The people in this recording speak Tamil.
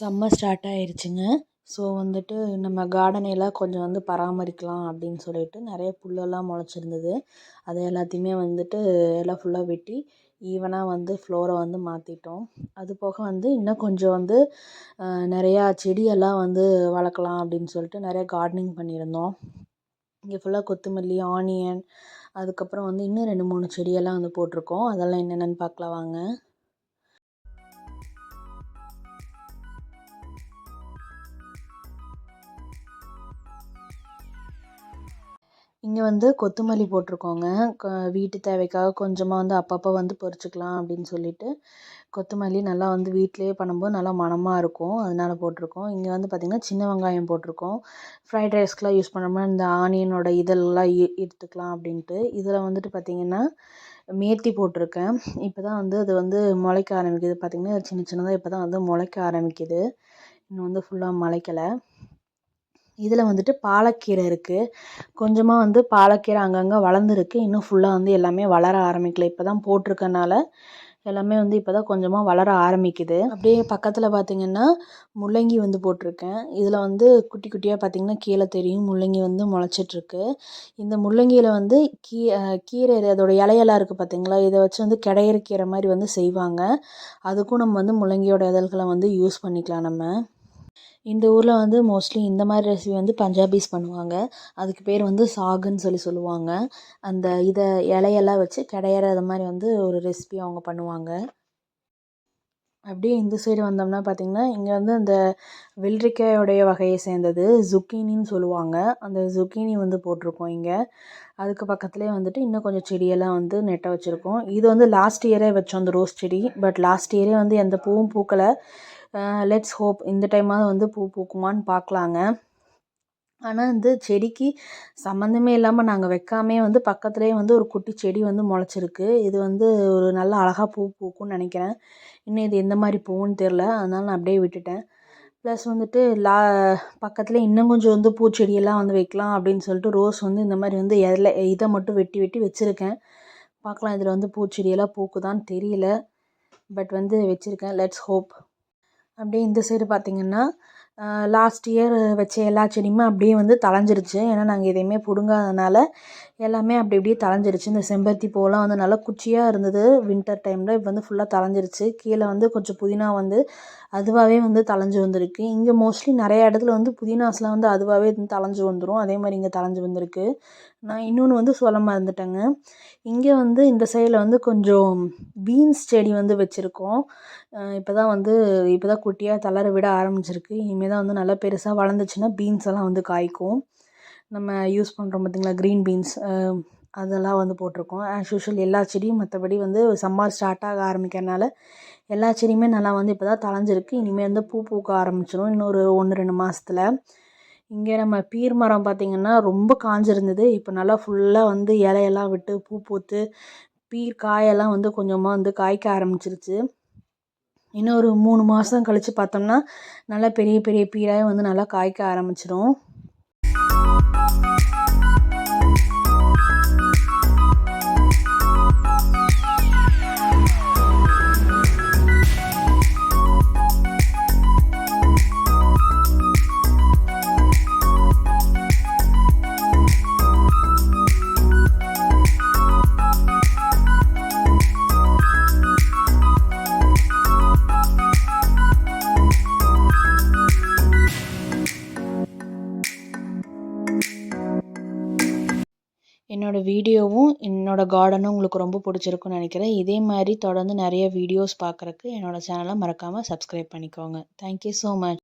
சம்மர் ஸ்டார்ட் ஆகிருச்சிங்க ஸோ வந்துட்டு நம்ம கார்டனை எல்லாம் கொஞ்சம் வந்து பராமரிக்கலாம் அப்படின்னு சொல்லிட்டு நிறைய புல்லெல்லாம் முளைச்சிருந்தது. அதை எல்லாத்தையுமே வந்துட்டு எல்லாம் ஃபுல்லாக வெட்டி ஈவனாக வந்து ஃப்ளோரை வந்து மாற்றிட்டோம் அது போக வந்து இன்னும் கொஞ்சம் வந்து நிறையா செடியெல்லாம் வந்து வளர்க்கலாம் அப்படின்னு சொல்லிட்டு நிறைய கார்டனிங் பண்ணியிருந்தோம். இங்கே ஃபுல்லாக கொத்தமல்லி ஆனியன் அதுக்கப்புறம் வந்து இன்னும் ரெண்டு மூணு செடியெல்லாம் வந்து போட்டிருக்கோம். அதெல்லாம் என்னென்னு பார்க்கலாம் வாங்க. இங்கே வந்து கொத்தமல்லி போட்டிருக்கோங்க. வீட்டு தேவைக்காக கொஞ்சமாக வந்து அப்பப்போ வந்து பறிச்சுக்கலாம் அப்படின்னு சொல்லிட்டு கொத்தமல்லி நல்லா வந்து வீட்டிலேயே பண்ணும்போது நல்லா மணமாக இருக்கும். அதனால போட்டிருக்கோம். இங்கே வந்து பார்த்திங்கன்னா சின்ன வெங்காயம் போட்டிருக்கோம். ஃப்ரைட் ரைஸ்க்கெலாம் யூஸ் பண்ணோம்னா இந்த ஆனியனோட இதெல்லாம் எடுத்துக்கலாம் அப்படின்ட்டு. இதில் வந்துட்டு பார்த்திங்கன்னா மேத்தி போட்டிருக்கேன். இப்போ தான் வந்து அது வந்து முளைக்க ஆரம்பிக்குது. பார்த்திங்கன்னா சின்ன சின்னதாக இப்போ தான் வந்து முளைக்க ஆரம்பிக்குது. இன்னும் வந்து ஃபுல்லாக முளைக்கலை. இதில் வந்துட்டு பாலக்கீரை இருக்குது கொஞ்சமாக வந்து பாலக்கீரை அங்கங்கே வளர்ந்துருக்கு. இன்னும் ஃபுல்லாக வந்து எல்லாமே வளர ஆரம்பிக்கல. இப்போ தான் போட்டிருக்கனால எல்லாமே வந்து இப்போ தான் கொஞ்சமாக வளர ஆரம்பிக்குது. அப்படியே பக்கத்தில் பார்த்திங்கன்னா முள்ளங்கி வந்து போட்டிருக்கேன். இதில் வந்து குட்டி குட்டியாக பார்த்திங்கன்னா கீழே தெரியும். முள்ளங்கி வந்து முளைச்சிட்ருக்கு. இந்த முள்ளங்கியில் வந்து கீ கீரை அதோட இலையெல்லாம் இருக்குது பார்த்திங்களா இதை வச்சு வந்து கிடையிற கீரை மாதிரி வந்து செய்வாங்க. அதுக்கும் நம்ம வந்து முள்ளங்கியோட இதழ்களை வந்து யூஸ் பண்ணிக்கலாம் நம்ம. இந்த ஊரில் வந்து மோஸ்ட்லி இந்த மாதிரி ரெசிபி வந்து பஞ்சாபிஸ் பண்ணுவாங்க. அதுக்கு பேர் வந்து சாகுன்னு சொல்லி சொல்லுவாங்க. அந்த இதை இலையெல்லாம் வச்சு கிடையறது மாதிரி வந்து ஒரு ரெசிபி அவங்க பண்ணுவாங்க. அப்படியே இந்த சைடு வந்தோம்னா பார்த்திங்கன்னா இங்கே வந்து அந்த வெள்ளரிக்காயோடைய வகையை சேர்ந்தது ஜுக்கீனின்னு சொல்லுவாங்க. அந்த ஜுக்கீனி வந்து போட்டிருக்கோம் இங்கே. அதுக்கு பக்கத்துலேயே வந்துட்டு இன்னும் கொஞ்சம் செடியெல்லாம் வந்து நெட்ட வச்சுருக்கோம். இது வந்து லாஸ்ட் இயரே வச்சோம் அந்த ரோஸ் செடி. பட் லாஸ்ட் இயரே வந்து எந்த பூவும் பூக்கலை. லெட்ஸ் ஹோப் இந்த டைமாவது வந்து பூ பூக்குமான்னு பார்க்கலாங்க. ஆனால் வந்து செடிக்கு சம்மந்தமே இல்லாமல் நாங்கள் வைக்காமே வந்து பக்கத்துலேயே வந்து ஒரு குட்டி செடி வந்து முளைச்சிருக்கு. இது வந்து ஒரு நல்ல அழகாக பூ பூக்கும்னு நினைக்கிறேன். இன்னும் இது எந்த மாதிரி பூவுன்னு தெரில அதனால் நான் அப்படியே விட்டுட்டேன். ப்ளஸ் வந்துட்டு லா பக்கத்தில் இன்னும் கொஞ்சம் வந்து பூச்செடியெல்லாம் வந்து வைக்கலாம் அப்படின்னு சொல்லிட்டு ரோஸ் வந்து இந்த மாதிரி வந்து இதில் இதை மட்டும் வெட்டி வெட்டி வச்சுருக்கேன். பார்க்கலாம் இதில் வந்து பூச்செடியெல்லாம் பூக்குதான்னு தெரியல. பட் வந்து வச்சுருக்கேன். லெட்ஸ் ஹோப் அப்படியே இந்த சைடு பார்த்திங்கன்னா லாஸ்ட் இயர் வச்ச எல்லா செடியுமே அப்படியே வந்து தழைஞ்சிருச்சு. ஏன்னா நாங்கள் எதையுமே பிடுங்காதனால எல்லாமே அப்படி அப்படியே தழைஞ்சிருச்சு. இந்த செம்பருத்தி பூவெல்லாம் வந்து நல்லா குச்சியாக இருந்தது. வின்டர் டைமில் இப்போ வந்து ஃபுல்லாக தழைஞ்சிருச்சு. கீழே வந்து கொஞ்சம் புதினா வந்து அதுவாகவே வந்து தழைஞ்சு வந்திருக்கு. இங்கே மோஸ்ட்லி நிறையா இடத்துல வந்து புதினாஸ்லாம் வந்து அதுவாகவே வந்து தழைஞ்சு வந்துடும் அதே மாதிரி இங்கே தழைஞ்சு வந்திருக்கு. நான் இன்னொன்று வந்து சொல்ல மறந்துட்டேங்க. இங்கே வந்து இந்த சைடில் வந்து கொஞ்சம் பீன்ஸ் செடி வந்து வச்சுருக்கோம். இப்போ தான் வந்து இப்போ தான் குட்டியாக தளர விட ஆரம்பிச்சிருக்கு. இனிமேல் தான் வந்து நல்லா பெருசாக வளர்ந்துச்சுன்னா பீன்ஸ் எல்லாம் வந்து காய்க்கும். நம்ம யூஸ் பண்ணுறோம் பார்த்திங்களா க்ரீன் பீன்ஸ் அதெல்லாம் வந்து போட்டிருக்கோம். ஆஸ் யூஷுவல் எல்லா செடியும் மற்றபடி வந்து சம்மர் ஸ்டார்ட் ஆக ஆரம்பிக்கிறனால எல்லா செடியுமே நல்லா வந்து இப்போ தான் தழைஞ்சிருக்கு இனிமேல் வந்து பூ பூக்க ஆரம்பிச்சிடும் இன்னொரு ஒன்று ரெண்டு மாதத்துல இங்கே நம்ம பீர் மரம் பார்த்திங்கன்னா ரொம்ப காஞ்சிருந்தது. இப்போ நல்லா ஃபுல்லாக வந்து இலையெல்லாம் விட்டு பூ பூத்து பீர் காயெல்லாம் வந்து கொஞ்சமாக வந்து காய்க்க ஆரம்பிச்சிருச்சு. இன்னும் ஒரு மூணு மாதம் கழித்து பார்த்தோம்னா நல்லா பெரிய பெரிய பீராக வந்து நல்லா காய்க்க ஆரம்பிச்சிடும் என்னோடய வீடியோவும் என்னோடய கார்டனும் உங்களுக்கு ரொம்ப பிடிச்சிருக்குன்னு நினைக்கிறேன். இதே மாதிரி தொடர்ந்து நிறைய வீடியோஸ் பார்க்குறக்கு என்னோடய சேனலை மறக்காமல் சப்ஸ்கிரைப் பண்ணிக்கோங்க. Thank you so much